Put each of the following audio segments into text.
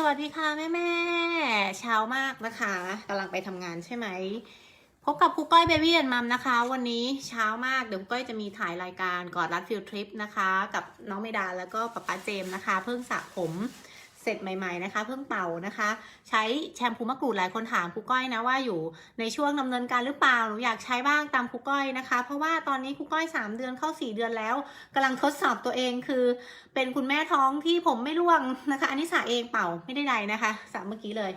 สวัสดีค่ะแม่แม่เช้ามากนะคะกำลังไปทำงานใช่ไหม พบกับครูก้อยเบบี้แอนมัมนะคะ วันนี้เช้ามากเดี๋ยวครูก้อยจะมีถ่ายรายการกอดรัดฟิลทริปนะคะ กับน้องเมดาแล้วก็ป๊าป๊าเจมส์นะคะ เพิ่งสระผม เสร็จใหม่ ๆนะคะ เพิ่งเป่านะคะ ใช้แชมพูมะกรูดหลายคนถามครูก้อยนะว่าอยู่ในช่วงดำเนินการหรือเปล่าหนูอยากใช้บ้างตามครูก้อยนะคะ เพราะว่าตอนนี้ครูก้อยสามเดือนเข้าสี่เดือนแล้วกำลังทดสอบตัวเองคือ เป็นคุณแม่ท้องที่ผมไม่ร่วงนะคะ อันนี้สระเองเป่าไม่ได้ใดนะคะสระเมื่อกี้เลย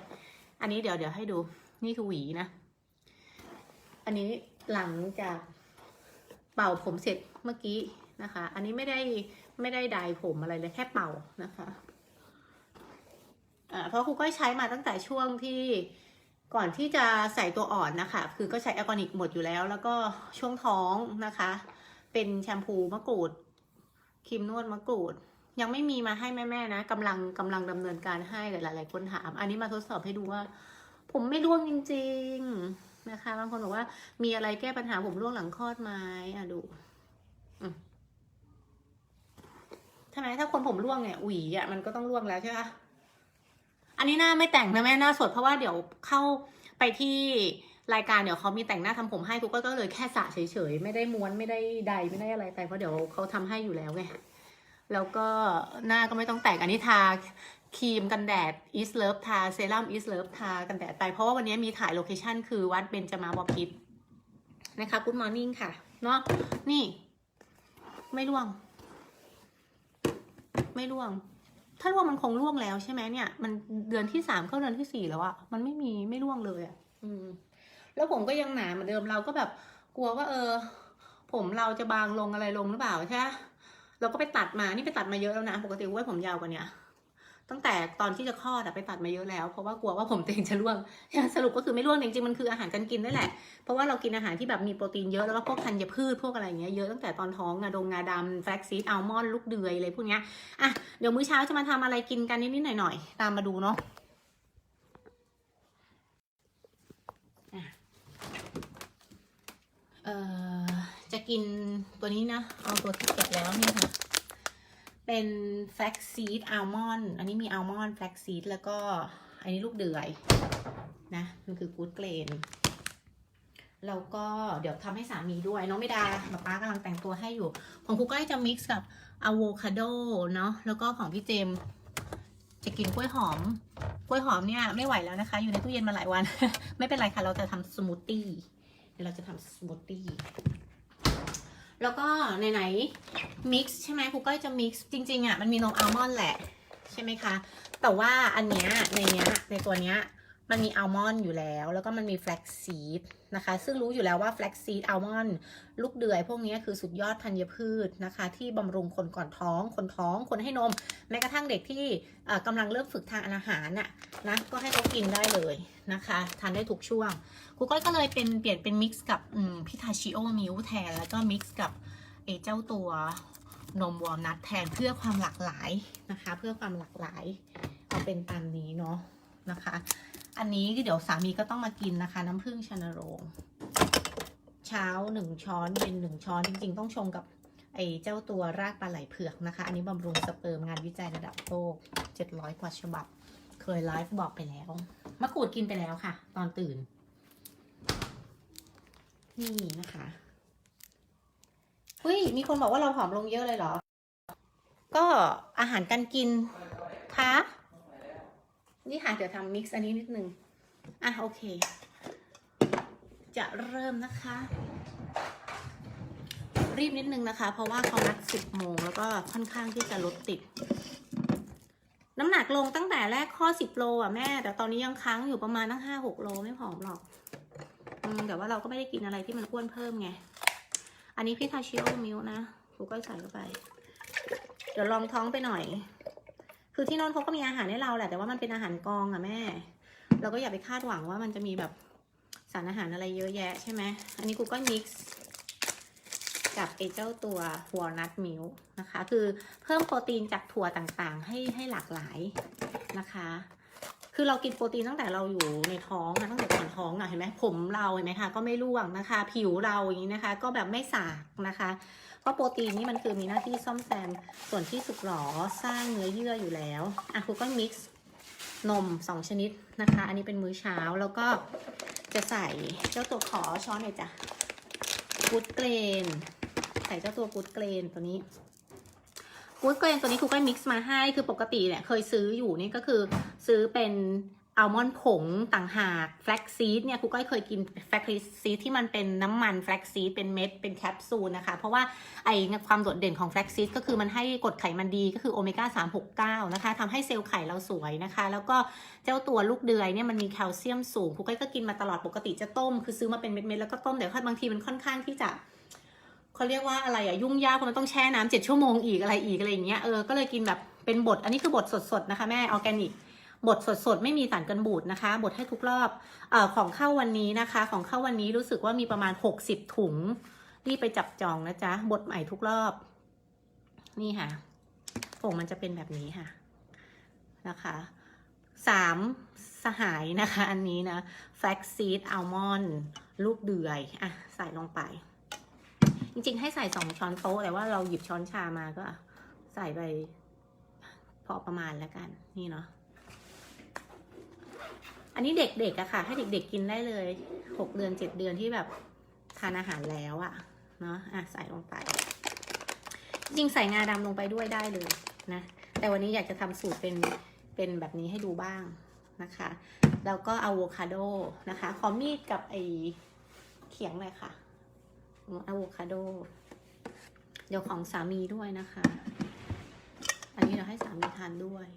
อันนี้เดี๋ยวเดี๋ยวให้ดูนี่คือหวีนะ อันนี้หลังจากเป่าผมเสร็จเมื่อกี้นะคะ อันนี้ไม่ได้ไม่ได้ไดผมอะไรเลยแค่เป่านะคะ เพราะครูก็ใช้มาตั้งแต่ช่วงที่ก่อนที่จะใส่ตัวอ่อนนะคะ คือก็ใช้แอลกอนิกหมดอยู่แล้ว แล้วก็ช่วงท้องนะคะ เป็นแชมพูมะกรูดครีมนวดมะกรูด ยังไม่มีมาให้แม่ๆนะกำลังกำลังดำเนินการให้หลายๆคนถาม อันนี้มาทดสอบให้ดูว่า ผมไม่ร่วงจริง ๆนะคะ บางคนบอกว่ามีอะไรแก้ปัญหาผมร่วงหลังคลอดไหมอะดูอืมใช่ไหมถ้าคนผมร่วงเนี่ยหวีอะมันก็ต้องร่วงแล้วใช่ไหม อันนี้หน้าไม่แต่งนะแม่หน้าสดเพราะว่าเดี๋ยวเข้าไปที่รายการเดี๋ยวเขามีแต่งหน้าทำผมให้กูก็เลยแค่สระเฉยๆไม่ได้ม้วนไม่ได้ใดไม่ได้อะไรไปเพราะเดี๋ยวเขาทำให้อยู่แล้วไงแล้วก็หน้าก็ไม่ต้องแต่งอันนี้ทาครีมกันแดด East Love ทาเซรั่ม East Love ทากันแดดไปเพราะว่าวันนี้มีถ่ายโลเคชั่นคือวัดเบญจมาบพิตรนะคะ Good Morning ค่ะ เนาะนี่ ไม่ร่วง ไม่ร่วง ถ้าร่วงมันคงร่วงแล้วใช่ไหมเนี่ยมันเดือนที่สามเข้าเดือนที่สี่แล้วอะมันไม่มีไม่ร่วงเลยอะอืม แล้วผมก็ยังหนาเหมือนเดิมเราก็แบบกลัวว่า เออ ผมเราจะบางลงอะไรลงหรือเปล่าใช่เราก็ไปตัดมานี่ไปตัดมาเยอะแล้วนะปกติไว้ผมยาวกว่าเนี้ย ตั้งแต่ตอนที่จะคลอดอะไปตัดมาเยอะแล้ว เพราะว่ากลัวว่าผมตัวเองจะร่วงสรุปก็คือไม่ร่วงจริงๆมันคืออาหารการกินนั่นแหละ เพราะว่าเรากินอาหารที่แบบมีโปรตีนเยอะแล้วก็พวกธัญพืชพวกอะไรเงี้ยเยอะตั้งแต่ตอนท้องงาดงงาดำแฟลกซีดอัลมอนด์ลูกเดือยอะไรพวกเนี้ยอะเดี๋ยวมื้อเช้าจะมาทำอะไรกินกันนิดๆหน่อยๆตามมาดูเนาะอะจะกินตัวนี้นะ เอาตัวที่เก็บแล้วนี่ค่ะ เป็นแฟลกซีดอัลมอนด์อันนี้มีอัลมอนด์แฟลกซีดแล้วก็อันนี้ลูกเดือยนะมันคือกูดเกรนแล้วก็เดี๋ยวทำให้สามีด้วย น้องไม่ดาป๊าป๊ากำลังแต่งตัวให้อยู่ ของครูก้อยจะมิกซ์กับอะโวคาโดเนาะแล้วก็ของพี่เจมส์จะกินกล้วยหอม กล้วยหอมเนี่ยไม่ไหวแล้วนะคะ อยู่ในตู้เย็นมาหลายวัน ไม่เป็นไรค่ะ เราจะทำสมูทตี้เดี๋ยวเราจะทำสมูทตี้ แล้วก็ไหนๆ mix ใช่ไหมครูก้อยจะ mix จริงๆอะมันมีนมอัลมอนด์แหละ ใช่ไหมคะ แต่ว่าอันเนี้ยในเนี้ยในตัวเนี้ย มันมีอัลมอนด์อยู่แล้ว แล้วก็มันมีแฟลกซีดนะคะ ซึ่งรู้อยู่แล้วว่าแฟลกซีดอัลมอนด์ลูกเดือย พวกนี้คือสุดยอดธัญพืชนะคะ ที่บำรุงคนก่อนท้อง คนท้อง คนให้นม แม้กระทั่งเด็กที่กำลังเริ่มฝึกทานอาหารน่ะนะก็ให้เขากินได้เลยนะคะ ทานได้ทุกช่วงครูก้อยก็เลยเป็นเปลี่ยนเป็นมิกซ์กับพิทาชิโอมิลแทน แล้วก็มิกซ์กับเอเจ้าตัวนมวอลนัทแทนเพื่อความหลากหลายนะคะ เพื่อความหลากหลายเอาเป็นตามนี้เนาะนะคะ อันนี้เดี๋ยวสามีก็ต้องมากินนะคะ น้ำผึ้งชนโรง เช้าหนึ่งช้อนเย็นหนึ่งช้อนจริง ๆ ต้องชงกับไอ้เจ้าตัวรากปลาไหลเผือกนะคะ อันนี้บำรุงสเปิร์มงานวิจัยระดับโลก700 กว่าฉบับ เคยไลฟ์บอกไปแล้ว มะกรูดกินไปแล้วค่ะ ตอนตื่น นี่นะคะเฮ้ย มีคนบอกว่าเราผอมลงเยอะเลยเหรอ ก็อาหารการกินคะ นี่ค่ะเดี๋ยวทำมิกซ์อันนี้นิดนึง อะโอเค จะเริ่มนะคะ รีบนิดนึงนะคะ เพราะว่าเขานัดสิบโมงแล้วก็ค่อนข้างที่จะรถติด น้ำหนักลงตั้งแต่แรกข้อสิบโลอะแม่ แต่ตอนนี้ยังค้างอยู่ประมาณตั้งห้าหกโลไม่ผอมหรอกแต่ว่าเราก็ไม่ได้กินอะไรที่มันอ้วนเพิ่มไง อันนี้พี่ทาชิโอมิลนะครูก็ใส่เข้าไป เดี๋ยวลองท้องไปหน่อย คือที่นอนเขาก็มีอาหารให้เราแหละ แต่ว่ามันเป็นอาหารกองอะแม่ เราก็อย่าไปคาดหวังว่ามันจะมีแบบสารอาหารอะไรเยอะแยะใช่ไหม อันนี้กูก็มิกซ์กับไอเจ้าตัวหัวนัทมิลนะคะ คือเพิ่มโปรตีนจากถั่วต่างๆ ให้ให้หลากหลายนะคะ คือเรากินโปรตีนตั้งแต่เราอยู่ในท้องอะตั้งแต่ก่อนท้องอะเห็นไหมผมเราเห็นไหมคะก็ไม่ร่วงนะคะ ผิวเราอย่างนี้นะคะ ก็แบบไม่สากนะคะ เพราะโปรตีนนี่มันคือมีหน้าที่ซ่อมแซมส่วนที่สึกหรอสร้างเนื้อเยื่ออยู่แล้ว อะครูก็มิกซ์นมสองชนิดนะคะ อันนี้เป็นมื้อเช้าแล้วก็จะใส่เจ้าตัวขอช้อนหน่อยจ้ะกูดเกรน ใส่เจ้าตัวกูดเกรนตัวนี้กูดเกรนตัวนี้ครูก็มิกซ์มาให้คือปกติเนี่ยเคยซื้ออยู่นี่ก็คือซื้อเป็น อัลมอนด์ผงต่างหากแฟลกซีดเนี่ยครูก็เคยกินแฟลกซีดที่มันเป็นน้ำมันแฟลกซีดเป็นเม็ดเป็นแคปซูลนะคะ เพราะว่าไอความโดดเด่นของแฟลกซีดก็คือมันให้กรดไขมันดีก็คือโอเมก้า 369 นะคะทำให้เซลล์ไข่เราสวยนะคะ แล้วก็เจ้าตัวลูกเดือยเนี่ยมันมีแคลเซียมสูงครูก็ก็กินมาตลอดปกติจะต้ม คือซื้อมาเป็นเม็ดๆแล้วก็ต้มแต่ค่อยบางทีมันค่อนข้างที่จะเขาเรียกว่าอะไรอะยุ่งยากเพราะมันต้องแช่น้ำเจ็ดชั่วโมงอีกอะไรอีกอะไรอย่างเงี้ยเออก็เลยกินแบบเป็นบดอันนี้คือบดสดๆนะคะแม่ออร์แกนิก บดสดๆ ไม่มีสารกันบูดนะคะบดให้ทุกรอบอของเข้าวันนี้นะคะ ของเข้าวันนี้รู้สึกว่ามีประมาณหกสิบถุง รีบไปจับจองนะจ๊ะบดใหม่ทุกรอบ นี่ค่ะผงมันจะเป็นแบบนี้ค่ะนะคะสามสหายนะคะ อันนี้นะแฟกซีดอัลมอนด์ลูกเดือยอะใส่ลงไป จริงๆ ให้ใส่สองช้อนโต๊ะแต่ว่าเราหยิบช้อนชามาก็ ใส่ไปพอประมาณแล้วกัน นี่เนาะ อันนี้เด็กๆอะค่ะ ให้เด็กๆกินได้เลยหกเดือนเจ็ดเดือนที่แบบทานอาหารแล้วอะเนาะอะใส่ลงไป จริงใส่งาดำลงไปด้วยได้เลยนะ แต่วันนี้อยากจะทำสูตรเป็นเป็นแบบนี้ให้ดูบ้างนะคะ แล้วก็อะโวคาโดนะคะ ขอมีดกับไอเขียงหน่อยค่ะอะโวคาโด เดี๋ยวของสามีด้วยนะคะ อันนี้เราให้สามีทานด้วย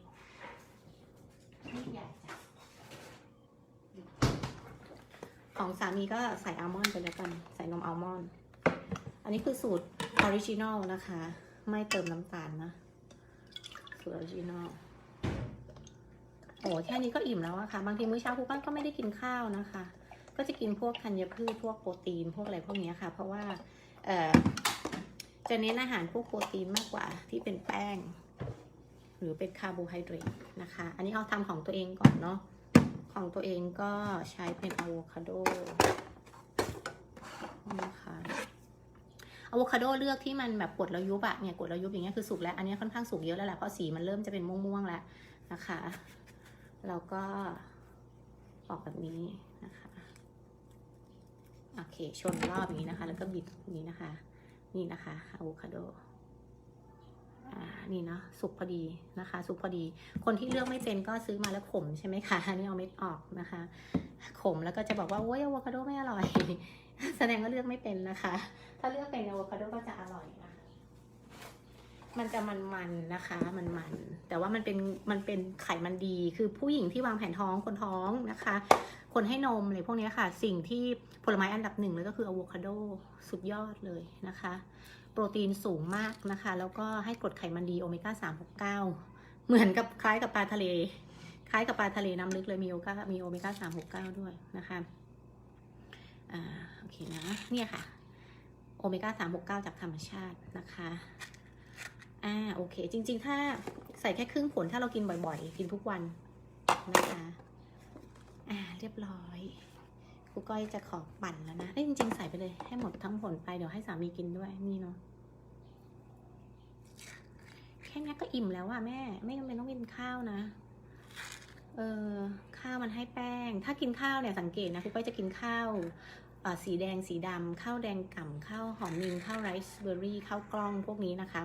ใหญ่จ้ะ ของสามีก็ใส่อัลมอนด์ไปแล้วกัน ใส่นมอัลมอนด์ อันนี้คือสูตรออริจินอลนะคะ ไม่เติมน้ำตาลนะ สูตรออริจินอลโอ้แค่นี้ก็อิ่มแล้วอะค่ะ บางทีมื้อเช้าครูป้าก็ไม่ได้กินข้าวนะคะ ก็จะกินพวกธัญพืชพวกโปรตีนพวกอะไรพวกเนี้ยค่ะ เพราะว่าเอ่อจะเน้นอาหารพวกโปรตีนมากกว่าที่เป็นแป้ง หรือเป็นคาร์โบไฮเดรตนะคะ อันนี้เอาทำของตัวเองก่อนเนาะ ของตัวเองก็ใช้เป็นอะโวคาโดนะคะอะโวคาโดเลือกที่มันแบบกดแล้วยุบอะเนี่ยกดแล้วยุบอย่างเงี้ยคือสุกแล้ว อันนี้ค่อนข้างสุกเยอะแล้วแหละเพราะสีมันเริ่มจะเป็นม่วงๆแล้วนะคะแล้วก็ออกแบบนี้นะคะโอเคชนรอบอย่างนี้นะคะ แล้วก็บิดนี้นะคะ นี่นะคะอะโวคาโด นี่เนาะสุกพอดีนะคะ สุกพอดี คนที่เลือกไม่เป็นก็ซื้อมาแล้วขมใช่ไหมคะอันนี้เอาเม็ดออกนะคะ ขมแล้วก็จะบอกว่าโอ้ยอะโวคาโดไม่อร่อย แสดงว่าเลือกไม่เป็นนะคะ ถ้าเลือกเป็นอะโวคาโดก็จะอร่อยนะมันจะมันๆนะคะ มันๆแต่ว่ามันเป็นมันเป็นไขมันดี คือผู้หญิงที่วางแผนท้องคนท้องนะคะ คนให้นมอะไรพวกนี้ค่ะ สิ่งที่ผลไม้อันดับหนึ่งเลยก็คืออะโวคาโดสุดยอดเลยนะคะ โปรตีนสูงมากนะคะ แล้วก็ให้กรดไขมันดีโอเมก้าสามหกเก้าเหมือนกับคล้ายกับปลาทะเล คล้ายกับปลาทะเลน้ำลึกเลยมีโอเก้ามีโอเมก้าสามหกเก้าด้วยนะคะอ่าโอเคนะเนี่ยค่ะโอเมก้าสามหกเก้าจากธรรมชาตินะคะอ่าโอเค จริง ๆ ถ้าใส่แค่ครึ่งผลถ้าเรากินบ่อยๆ กินทุกวันนะคะ อ่าเรียบร้อย ครูก้อยจะขอปั่นแล้วนะเอ้ยจริงๆใส่ไปเลย ให้หมดทั้งผลไปเดี๋ยวให้สามีกินด้วยนี่เนาะแค่นี้ก็อิ่มแล้วอะแม่ ไม่จำเป็นต้องกินข้าวนะ เออข้าวมันให้แป้ง ถ้ากินข้าวเนี่ยสังเกตนะครูก้อยจะกินข้าวสีแดงสีดำข้าวแดงก่ำข้าวหอมนินข้าวไรซ์เบอร์รี่ข้าวกล้องพวกนี้นะคะ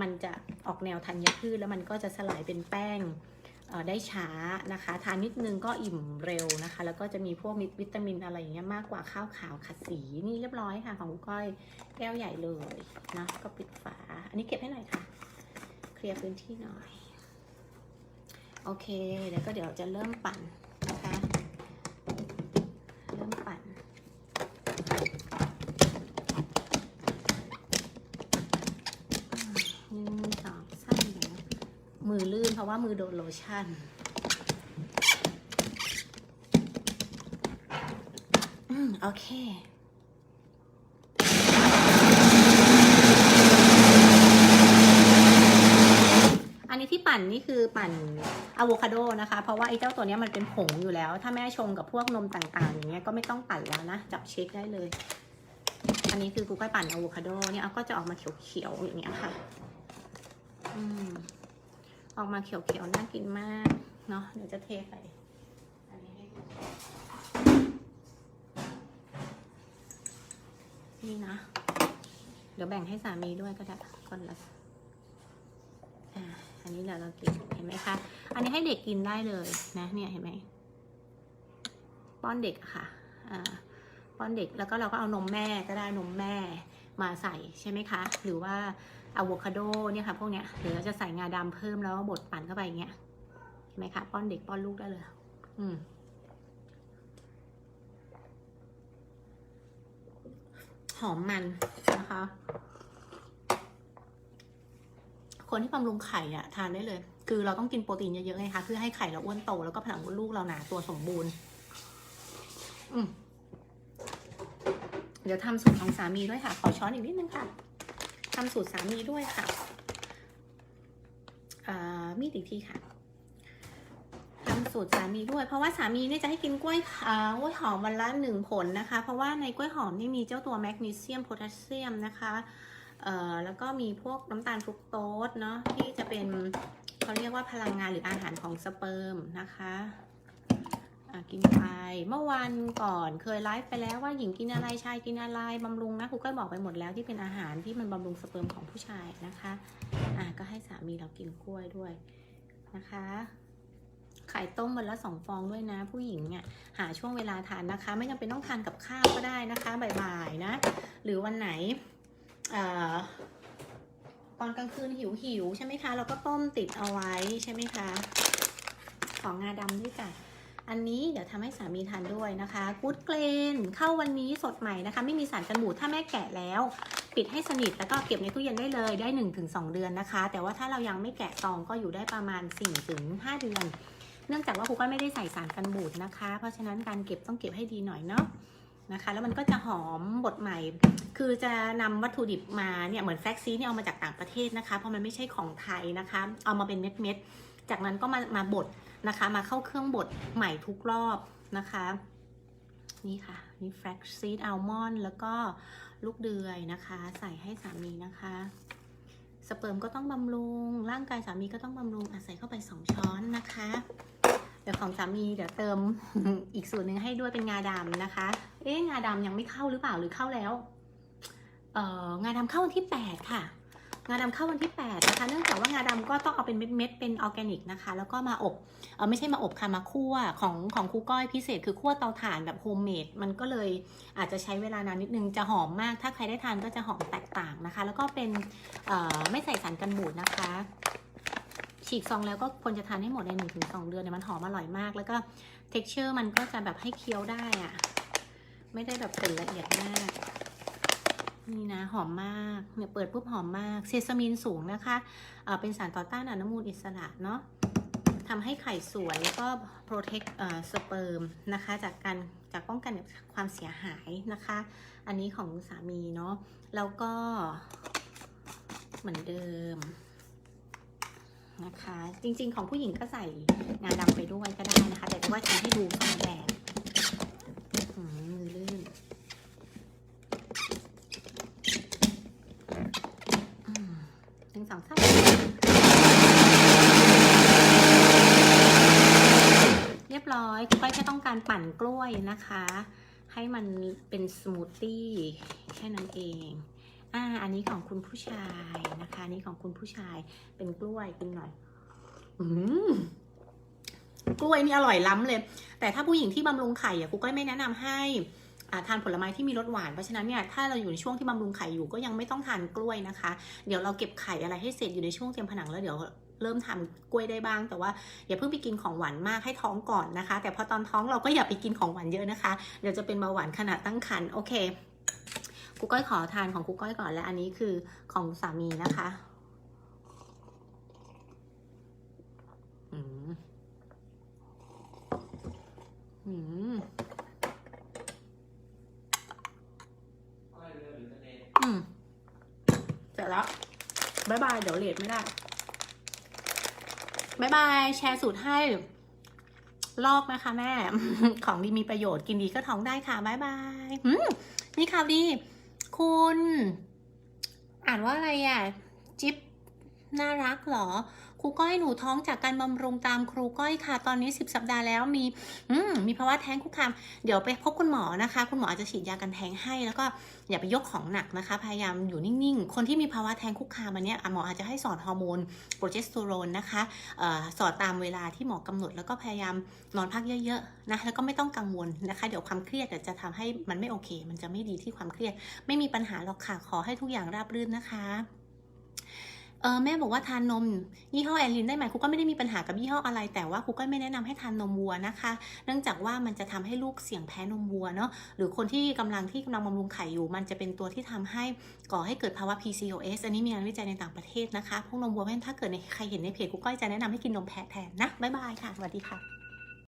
มันจะออกแนวธัญพืชแล้วมันก็จะสลายเป็นแป้ง ได้ช้านะคะทานนิดนึงก็อิ่มเร็วนะคะ แล้วก็จะมีพวกวิตามินอะไรอย่างเงี้ยมากกว่าข้าวขาวขัดสีนี่เรียบร้อยค่ะของก้อยแก้วใหญ่เลยนะก็ปิดฝา อันนี้เก็บให้หน่อยค่ะ เคลียร์พื้นที่หน่อย โอเคเดี๋ยวก็เดี๋ยวจะเริ่มปั่นนะคะ เริ่มปั่น หนึ่งสองสามเดี๋ยวนะมือลื่นเพราะ ว่ามือโดนโลชั่น อืม โอเคอันนี้ที่ปั่นนี่คือปั่นอะโวคาโดนะคะ เพราะว่าไอ้เจ้าตัวเนี้ยมันเป็นผงอยู่แล้ว ถ้าแม่ชงกับพวกนมต่างๆ อย่างเงี้ยก็ไม่ต้องปั่นแล้วนะ จับเช็คได้เลย อันนี้คือกูก้อยปั่นอะโวคาโดเนี่ยก็จะออกมาเขียวๆอย่างเงี้ยค่ะ อืม ออกมาเขียวๆ น่ากินมาก เนาะเดี๋ยวจะเทใส่อันนี้ให้ดูนี่นะ เดี๋ยวแบ่งให้สามีด้วยก็ได้คนละอ่าอันนี้เดี๋ยวเรากินเห็นไหมคะ อันนี้ให้เด็กกินได้เลยนะ เนี่ยเห็นไหมป้อนเด็กค่ะ อ่าป้อนเด็กแล้วก็เราก็เอานมแม่ก็ได้นมแม่ มาใส่ใช่ไหมคะ หรือว่าอะโวคาโดเนี่ยค่ะพวกเนี้ยหรือเราจะใส่งาดำเพิ่มแล้วก็บดปั่นเข้าไปอย่างเงี้ยเห็นไหมคะป้อนเด็กป้อนลูกได้เลย อืมหอมมันนะคะ คนที่บำรุงไข่อะทานได้เลย คือเราต้องกินโปรตีนเยอะๆไงคะเพื่อให้ไข่เราอ้วนโตแล้วก็ผนังมดลูกเราหนาตัวสมบูรณ์ อืม เดี๋ยวทำสูตรของสามีด้วยค่ะ ขอช้อนอีกนิดนึงค่ะทำสูตรสามีด้วยค่ะอ่ามีดอีกทีค่ะทำสูตรสามีด้วย เพราะว่าสามีเนี่ยจะให้กินกล้วยอ่ากล้วยหอมวันละหนึ่งผลนะคะ เพราะว่าในกล้วยหอมนี่มีเจ้าตัวแมกนีเซียมโพแทสเซียมนะคะเอ่อแล้วก็มีพวกน้ำตาลฟรุกโตสเนาะที่จะเป็นเขาเรียกว่าพลังงานหรืออาหารของสเปิร์มนะคะ กินไป เมื่อวันก่อนเคยไลฟ์ไปแล้วว่าหญิงกินอะไรชายกินอะไรบำรุงนะครูก็บอกไปหมดแล้วที่เป็นอาหารที่มันบำรุงสเปิร์มของผู้ชายนะคะอะก็ให้สามีเรากินกล้วยด้วยนะคะไข่ต้มวันละสองฟองด้วยนะ ผู้หญิงเนี่ยหาช่วงเวลาทานนะคะ ไม่จำเป็นต้องทานกับข้าวก็ได้นะคะบ่ายๆนะ หรือวันไหนอตอนกลางคืนหิวหิวๆใช่ไหมคะ เราก็ต้มติดเอาไว้ใช่ไหมคะ ของงาดำด้วยจ้ะ อันนี้เดี๋ยวทำให้สามีทานด้วยนะคะกูดเกรนเข้าวันนี้สดใหม่นะคะ ไม่มีสารกันบูดถ้าแม่แกะแล้ว ปิดให้สนิทแล้วก็เก็บในตู้เย็นได้เลยได้ 1-2 เดือนนะคะ แต่ว่าถ้าเรายังไม่แกะซองก็อยู่ได้ประมาณ 4-5 เดือน เนื่องจากว่าครูก็ไม่ได้ใส่สารกันบูดนะคะ เพราะฉะนั้นการเก็บต้องเก็บให้ดีหน่อยเนาะนะคะแล้วมันก็จะหอมบดใหม่ คือจะนำวัตถุดิบมาเนี่ยเหมือนแฟกซีเนี่ยเอามาจากต่างประเทศนะคะ เพราะมันไม่ใช่ของไทยนะคะ เอามาเป็นเม็ดๆ จากนั้นก็มามาบด นะคะ มาเข้าเครื่องบดใหม่ทุกรอบนะคะ นี่ค่ะ นี่แฟกซีดอัลมอนด์แล้วก็ลูกเดือยนะคะ ใส่ให้สามีนะคะ สเปิร์มก็ต้องบำรุง ร่างกายสามีก็ต้องบำรุงอาใส่เข้าไป 2 ช้อนนะคะ เดี๋ยวของสามีเดี๋ยวเติมอีกส่วนหนึ่งให้ด้วยเป็นงาดำนะคะ เอ๊ะงาดำยังไม่เข้าหรือเปล่าหรือเข้าแล้ว เอ่องาดำเข้าวันที่ 8 ค่ะ งาดำเข้าวันที่8นะคะ เนื่องจากว่างาดำก็ต้องเอาเป็นเม็ดๆเป็นออร์แกนิกนะคะ แล้วก็มาอบเออไม่ใช่มาอบค่ะมาคั่วของของครูก้อยพิเศษ คือคั่วเตาถ่านแบบโฮมเมดมันก็เลยอาจจะใช้เวลานานนิดนึงจะหอมมาก ถ้าใครได้ทานก็จะหอมแตกต่างนะคะ แล้วก็เป็นเอ่อไม่ใส่สารกันบูดนะคะฉีกซองแล้วก็ควรจะทานให้หมดในหนึ่งถึงสเดือนเนี่ยมันหอมอร่อยมาก แล้วก็ t e x t อร์มันก็จะแบบให้เคี้ยวได้อะไม่ได้แบบเป็นละเอียดมาก นี่นะหอมมากเนี่ยเปิดปุ๊บหอมมากเซซามินสูงนะคะเเป็นสารต่อต้านอนุมูลอิสระเนาะทำให้ไข่สวยแล้วก็ protect เอ่อสเปิร์มนะคะจากการจากป้องกันความเสียหายนะคะ อันนี้ของสามีเนาะแล้วก็เหมือนเดิมนะคะ จริงๆของผู้หญิงก็ใส่งาดำไปด้วยก็ได้นะคะ แต่ว่าจะให้ดูสองแบบอืมมือลื่นอืมหนึ่งสองสามเรียบร้อย การปั่นกล้วยนะคะ ให้มันเป็นสมูทตี้แค่นั้นเองอ่าอันนี้ของคุณผู้ชายนะคะนนี้ของคุณผู้ชายเป็นกล้วยกินหน่อย อืมกล้วยนี่อร่อยล้ำเลย แต่ถ้าผู้หญิงที่บำรุงไข่อะกูก็ไม่แนะนำให้อ่าทานผลไม้ที่มีรสหวาน เพราะฉะนั้นเนี่ยถ้าเราอยู่ในช่วงที่บำรุงไข่อยู่ก็ยังไม่ต้องทานกล้วยนะคะ เดี๋ยวเราเก็บไข่อะไรให้เสร็จอยู่ในช่วงเตรียมผนังแล้วเดี๋ยว เริ่มทานกล้วยได้บ้าง แต่ว่าอย่าเพิ่งไปกินของหวานมากให้ท้องก่อนนะคะ แต่พอตอนท้องเราก็อย่าไปกินของหวานเยอะนะคะ เดี๋ยวจะเป็นเบาหวานขนาดตั้งครรภ์โอเคกูก้อยขอทานของกูก้อยก่อนและอันนี้คือของสามีนะคะอืมอืมอืมเสร็จแล้วบายบาย เดี๋ยวเลทไม่ได้ บายบายแชร์สูตรให้ ลอกนะคะแม่ ของดีมีประโยชน์กินดีก็ท้องได้ค่ะบายบายนี่ข่าวดี คุณ อ่านว่าอะไรอะ จิ๊บน่ารักเหรอ ครูก้อยหนูท้องจากการบำรุงตามครูก้อยค่ะ ตอนนี้ 10 สัปดาห์แล้วมีอืมมีภาวะแท้งคุกคามเดี๋ยวไปพบคุณหมอนะคะ คุณหมออาจจะฉีดยากันแท้งให้ แล้วก็อย่าไปยกของหนักนะคะ พยายามอยู่นิ่งๆ คนที่มีภาวะแท้งคุกคามอันเนี้ยหมออาจจะให้สอดฮอร์โมนโปรเจสเตอโรนนะคะออสอดตามเวลาที่หมอกำหนด แล้วก็พยายามนอนพักเยอะๆนะแล้วก็ไม่ต้องกังวลนะคะ เดี๋ยวความเครียดจะทำให้มันไม่โอเค มันจะไม่ดีที่ความเครียด ไม่มีปัญหาหรอกค่ะขอให้ทุกอย่างราบรื่นนะคะ เออแม่บอกว่าทานนมยี่ห้อแอลลินได้ไหมครูก็ไม่ได้มีปัญหากับยี่ห้ออะไร แต่ว่าครูก็ไม่แนะนำให้ทานนมวัวนะคะ เนื่องจากว่ามันจะทำให้ลูกเสี่ยงแพ้นมวัวเนาะหรือคนที่กำลังที่กำลังบำรุงไข่อยู่ มันจะเป็นตัวที่ทำให้ก่อให้เกิดภาวะ PCOS อันนี้มีงานวิจัยในต่างประเทศนะคะพวกนมวัวแม่ถ้าเกิดในใครเห็นในเพจครูก็จะแนะนำให้กินนมแพะแทนนะบ๊ายบายค่ะสวัสดีค่ะ